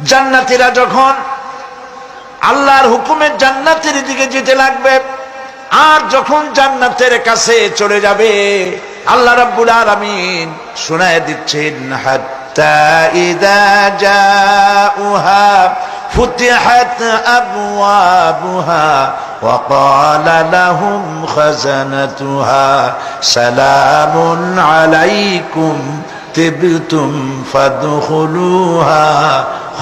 জান্নাতীরা যখন আল্লাহর হুকুমের জান্নাতের দিকে যেতে লাগবে আর যখন জান্নাতের কাছে চলে যাবে আল্লাহ রাব্বুল আলামিন শোনায় দিচ্ছেন হাত্তা ইদা জাউহা ফুতিহাত আবওয়াবুহা وقال لهم خزنتها سلام عليكم تبتم فادخلوها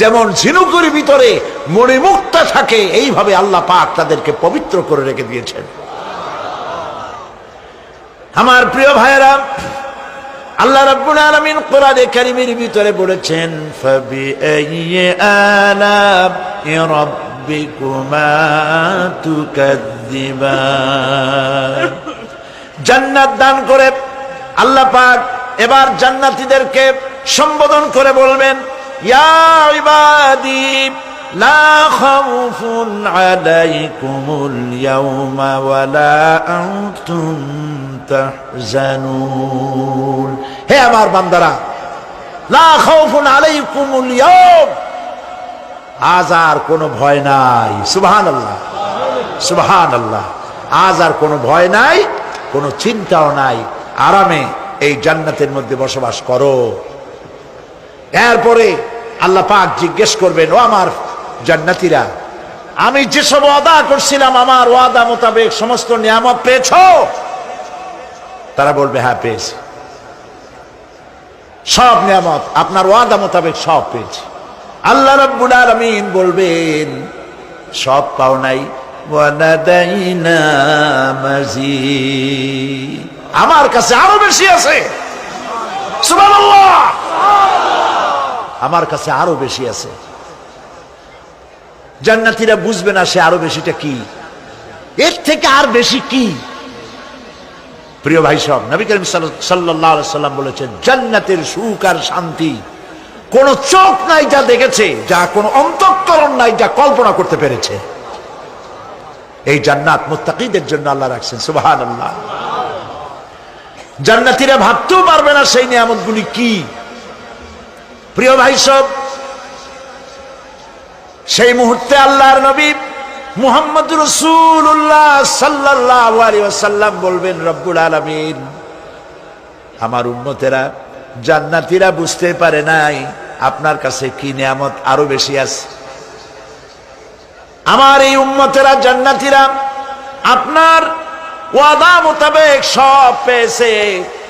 যেমন ঝিনুকের ভিতরে মণিমুক্তা থাকে, এইভাবে আল্লাহ পাক তাদেরকে পবিত্র করে রেখে দিয়েছেন। আমার প্রিয় ভাইরা আল্লাহ রাব্বুল আলামিন কোরআনে কারীমের ভিতরে বলেছেন রাব্বিকুমা তুকাদ্দিবান। জান্নাত দান করে আল্লাহ পাক এবার জান্নাতীদেরকে সম্বোধন করে বলবেন ইয়া ইবাদি, লা খাউফুন আলাইকুমুল ইয়াওমা ওয়ালা আনতুম তাহজানুন। হে আমার বান্দারা, লা খাউফুন আলাইকুমুল ইয়াওম আজ আর কোনো ভয় নাই। সুবহানাল্লাহ। সুবহানাল্লাহ। আজ আর কোনো ভয় নাই, কোনো চিন্তাও নাই। আরামে এই জান্নাতের মধ্যে বসবাস করো। এরপরে আল্লাহ পাক জিজ্ঞেস করবেন, ও আমার জান্নাতীরা, আমি যেসব ওয়াদা করছিলাম, আমার ওয়াদা মোতাবেক সমস্ত নিয়ামত পেয়েছ? তারা বলবে হ্যাঁ পেয়েছি। সব নিয়ামত, আপনার ওয়াদা মোতাবেক সব পেয়েছি। আল্লাহ রব্বুল আলামিন বলবেন, সব পাও নাই আমার কাছে আরও বেশি আছে। সুবহানাল্লাহ! আমার কাছে আরও বেশি আছে। জান্নাতিরা বুঝবে না সে আরও বেশিটা কি। এর থেকে আর বেশি কি। প্রিয় ভাই সব, নবী করিম সাল্লাম বলেছেন, জান্নাতের সুখ আর শান্তি কোন চোখ নাই যা দেখেছে, যা কোন অন্তঃকরণ নাই যা কল্পনা করতে পেরেছে। এই জান্নাত মুত্তাকিদের জন্য আল্লাহ রাখছেন সুবাহান আল্লাহ জান্নাতিরা ভাবতেও পারবে না সেই নিয়ামতগুলি কি। প্রিয় ভাই সব, সেই মুহূর্তে আল্লাহর নবী মুহাম্মদ রসুল্লাহ সাল্লাহ বলবেন, রব্বুল আলমিন, আমার উন্মতেরা জান্নাতিরা বুঝতে পারে নাই আপনার কাছে কি নিয়ামত আরও বেশি আছে। আমার এই উম্মতেরা জান্নাতিরা আপনার ওয়াদা মোতাবেক সব পেয়েছে।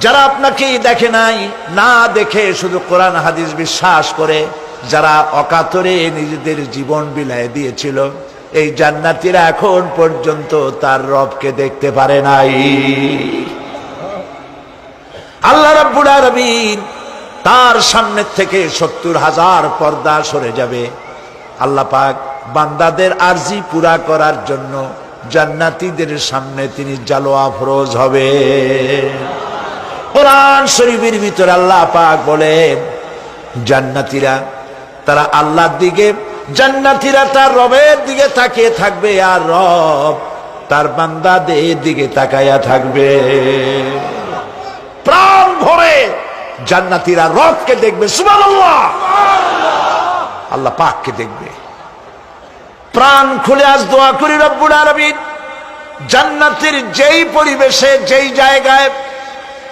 যারা আপনাকে দেখে নাই, না দেখে শুধু কোরআন হাদিস বিশ্বাস করে, যারা অকাতরে নিজেদের জীবন বিলায় দিয়েছিল, এই জান্নাতিরা এখন পর্যন্ত তার রবকে দেখতে পারে নাই। আল্লাহ রাব্বুল আলামিন তার সামনে থেকে সত্তর হাজার পর্দা সরে যাবে। আল্লাহ পাক বান্দাদের আর্জি পুরা করার জন্য জান্নাতীদের সামনে তিনি জালোয়া ফরোজ হবে। কোরআন শরীফের ভিতরে আল্লাহ পাক বলেন জান্নাতীরা তারা আল্লাহর দিকে, জান্নাতীরা তার রবের দিকে তাকিয়ে থাকবে আর রব তার বান্দাদের দিকে তাকাইয়া থাকবে। প্রাণ ভরে জান্নাতীরা রবকে দেখবে, সুবহানাল্লাহ। আল্লাহ পাককে দেখবে। প্রাণ খুলে আজ দোয়া করি রব্বুল আরবিন জান্নাতের যেই পরিবেশে, যেই জায়গায়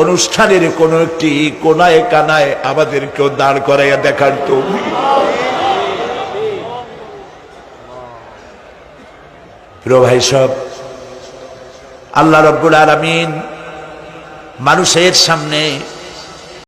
অনুষ্ঠানের কোন একটি কোনায় কানায় আমাদেরকেও দাঁড় করাইয়া দেখার তো। ভাই সব, আল্লাহ রব্বুল আলমিন মানুষের সামনে